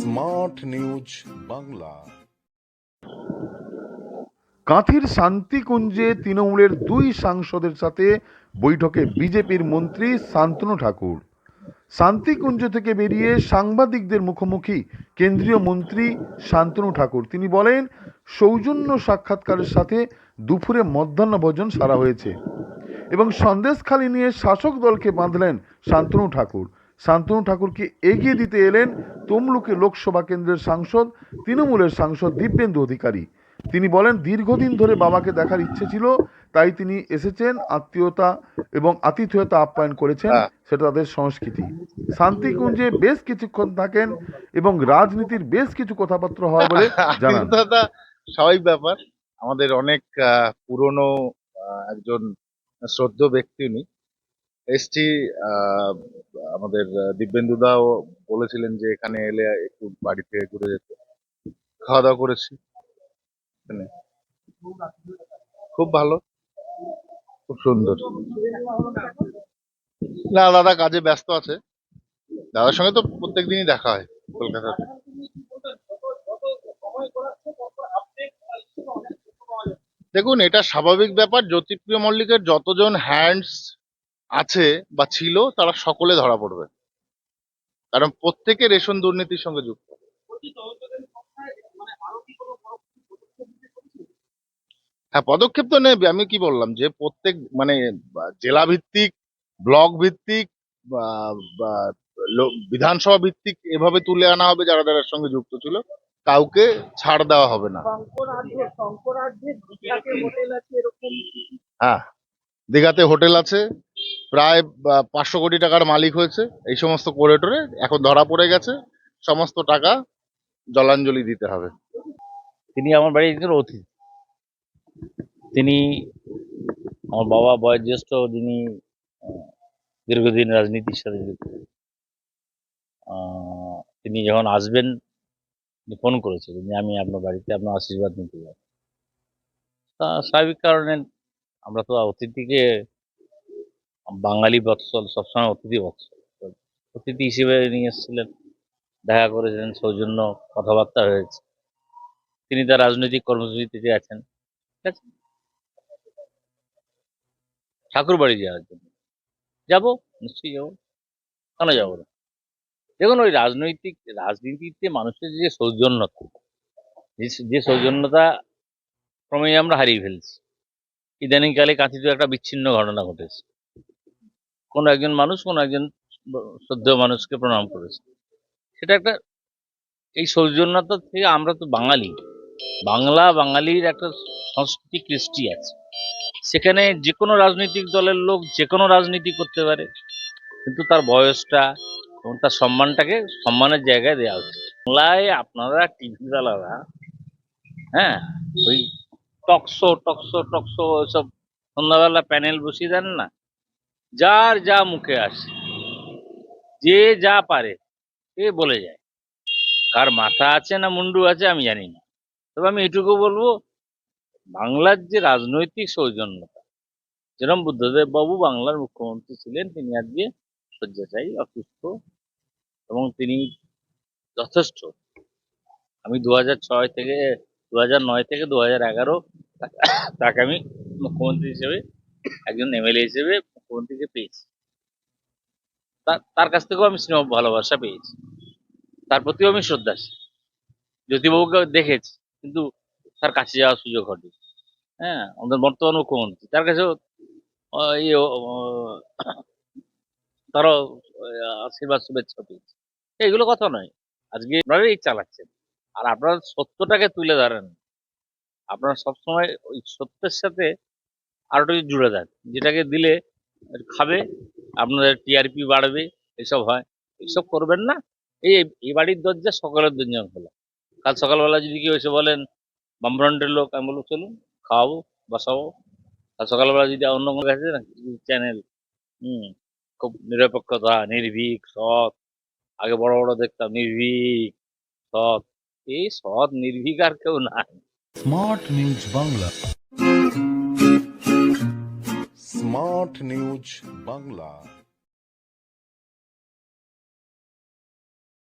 Smart news Bangla. কাঁথির শান্তিকুঞ্জে তৃণমূলের দুই সাংসদের সাথে বৈঠকে বিজেপির মন্ত্রী শান্তনু ঠাকুর। শান্তিকুঞ্জ থেকে বেরিয়ে সাংবাদিকদের মুখোমুখি কেন্দ্রীয় মন্ত্রী শান্তনু ঠাকুর। তিনি বলেন, সৌজন্য সাক্ষাৎকারের সাথে দুপুরে মধ্যাহ্ন ভোজন সারা হয়েছে এবং সন্দেশখালি নিয়ে শাসক দলকে বাঁধলেন শান্তনু ঠাকুর। শান্তনু ঠাকুরকে এগিয়ে দিতে এলেন তমলুকে লোকসভা কেন্দ্রের সাংসদ তৃণমূলের সাংসদ দিব্যেন্দু অধিকারী। তিনি বলেন দীর্ঘদিন ধরে বাবাকে দেখার ইচ্ছে ছিল তাই তিনি এসেছেন আত্মীয়তা এবং আতিথেয়তা আপ্যায়ন করেছেন হ্যাঁ। সেটা তাদের সংস্কৃতি। শান্তিকুঞ্জে বেশ কিছুক্ষণ থাকেন এবং রাজনীতির বেশ কিছু কথাবার্তা হয় বলে জানান। দাদা স্বাভাবিক ব্যাপার। আমাদের অনেক পুরনো একজন শ্রদ্ধ ব্যক্তি উনি। আহ, আমাদের আহ, দিব্যেন্দুদাও বলেছিলেন যে এখানে এলে একটু বাড়ি থেকে ঘুরে যেতে। খাওয়া দাওয়া করেছি। এখানে। খুব ভালো। খুব সুন্দর। না দাদা কাজে ব্যস্ত আছে। দাদার সঙ্গে তো প্রত্যেক দিনই দেখা হয় কলকাতাতে। দেখুন এটা স্বাভাবিক ব্যাপার। জ্যোতিপ্রিয় মল্লিকের যতজন হ্যান্ডস আছে বা ছিল তারা সকলে ধরা পড়বে। কারণ প্রত্যেকে রেশন দুর্নীতির সঙ্গে যুক্ত। হ্যাঁ পদক্ষেপ তো নেবে আমি কি বললাম যে প্রত্যেক মানে জেলা ভিত্তিক ব্লক ভিত্তিক বিধানসভা ভিত্তিক এভাবে তুলে আনা হবে যারা যারা সঙ্গে যুক্ত ছিল কাউকে ছাড় দেওয়া হবে না। হ্যাঁ দীঘাতে হোটেল আছে প্রায় পাঁচশো কোটি টাকার মালিক হয়েছে। এই সমস্ত করিডোরে এখন ধরা পড়ে গেছে। সমস্ত টাকা জলাঞ্জলি দিতে হবে। তিনি আমার বাড়ির একজন অতিথি তিনি আমার বাবা বয়োজ্যেষ্ঠ, যিনি দীর্ঘদিন রাজনীতির সাথে যুক্ত। তিনি যখন আসবেন ফোন করেছিলেন যে আমি আপনার বাড়িতে আপনার আশীর্বাদ নিতে যাব। তা স্বাভাবিক কারণে আমরা তো অতিথিকে বাঙালি বৎসল, সবসময় অতিথি বৎসল। অতিথি হিসেবে নিয়ে এসেছিলেন, দেখা করেছিলেন, সৌজন্য কথাবার্তা হয়েছে। তিনি তার রাজনৈতিক কর্মসূচিতে আছেন, ঠিক আছে? ঠাকুর বাড়ি যাওয়ার জন্য। যাব? নিশ্চয়ই যাব। কেন যাব না? দেখুন, ওই রাজনৈতিক, রাজনীতিতে মানুষের যে সৌজন্যতা যে সৌজন্যতা ক্রমেই আমরা হারিয়ে ফেলছি। ইদানিংকালে কাঁথিতে একটা বিচ্ছিন্ন ঘটনা ঘটেছে। কোনো একজন মানুষ, কোনো একজন শ্রদ্ধেয় মানুষকে প্রণাম করেছে। সেটা একটা, এই সৌজন্যতা থেকে আমরা তো বাঙালি। বাংলা বাঙালির একটা সংস্কৃতি কৃষ্টি আছে। সেখানে যে কোনো রাজনৈতিক দলের লোক যে কোনো রাজনীতি করতে পারে, কিন্তু তার বয়সটা এবং তার সম্মানটাকে সম্মানের জায়গায় দেওয়া উচিত বাংলায় আপনারা টিভি বালারা হ্যাঁ ওই টকশো টকশো টকশো ওইসব সন্ধ্যাবেলা প্যানেল বসিয়ে দেন না। যার যা মুখে আসে, যে যা পারে, সে বলে যায়। কার মাথা আছে না মুন্ডু আছে আমি জানি না। তবে আমি এটুকু বলব, বাংলার যে রাজনৈতিক সৌজন্যতা যেরকম বুদ্ধদেব বাবু বাংলার মুখ্যমন্ত্রী ছিলেন, তিনি আজকে শয্যাশায়ী, অসুস্থ, এবং তিনি যথেষ্ট। আমি দু ছয় থেকে দু নয় থেকে দু হাজার এগারো তাকে আমি মুখ্যমন্ত্রী হিসেবে, একজন এমএলএ হিসেবে মুখ্যমন্ত্রীকে পেয়েছি। তার- কাছ থেকেও আমি স্নেহ ভালোবাসা পেয়েছি। তার প্রতিও আমি শ্রদ্ধাশীল জ্যোতিবাবুকে দেখেছি, কিন্তু তার কাছে যাওয়ার সুযোগ ঘটে হ্যাঁ আমাদের বর্তমান মুখ্যমন্ত্রী তার কাছেও ইয়ে তারও আশীর্বাদ, শুভেচ্ছা পেয়েছি। এগুলো কথা নয়। আজকে আপনারাই চালাচ্ছেন। আর আপনারা সত্যটাকে তুলে ধরেন। আপনারা সবসময় ওই সত্যের সাথে আরও জুড়ে দেন যেটাকে দিলে খাবে, আপনাদের টিআরপি বাড়বে, এসব হয়। এসব করবেন না। এই এই বাড়ির দরজা সকালের দরজা খোলা। কাল সকালবেলা যদি কেউ এসে বলেন, বামফ্রন্টের লোক, আমি বলব চলুন, খাওয়াবো, বসাবো। আর সকালবেলা যদি অন্য কোনো কাছে না চ্যানেল হুম, খুব নিরপেক্ষতা, নির্ভীক, সৎ। আগে বড় বড় দেখতাম, নির্ভীক, সৎ। এই সৎ, নির্ভীক আর কেউ নাই। Smart news Bangla smart news Bangla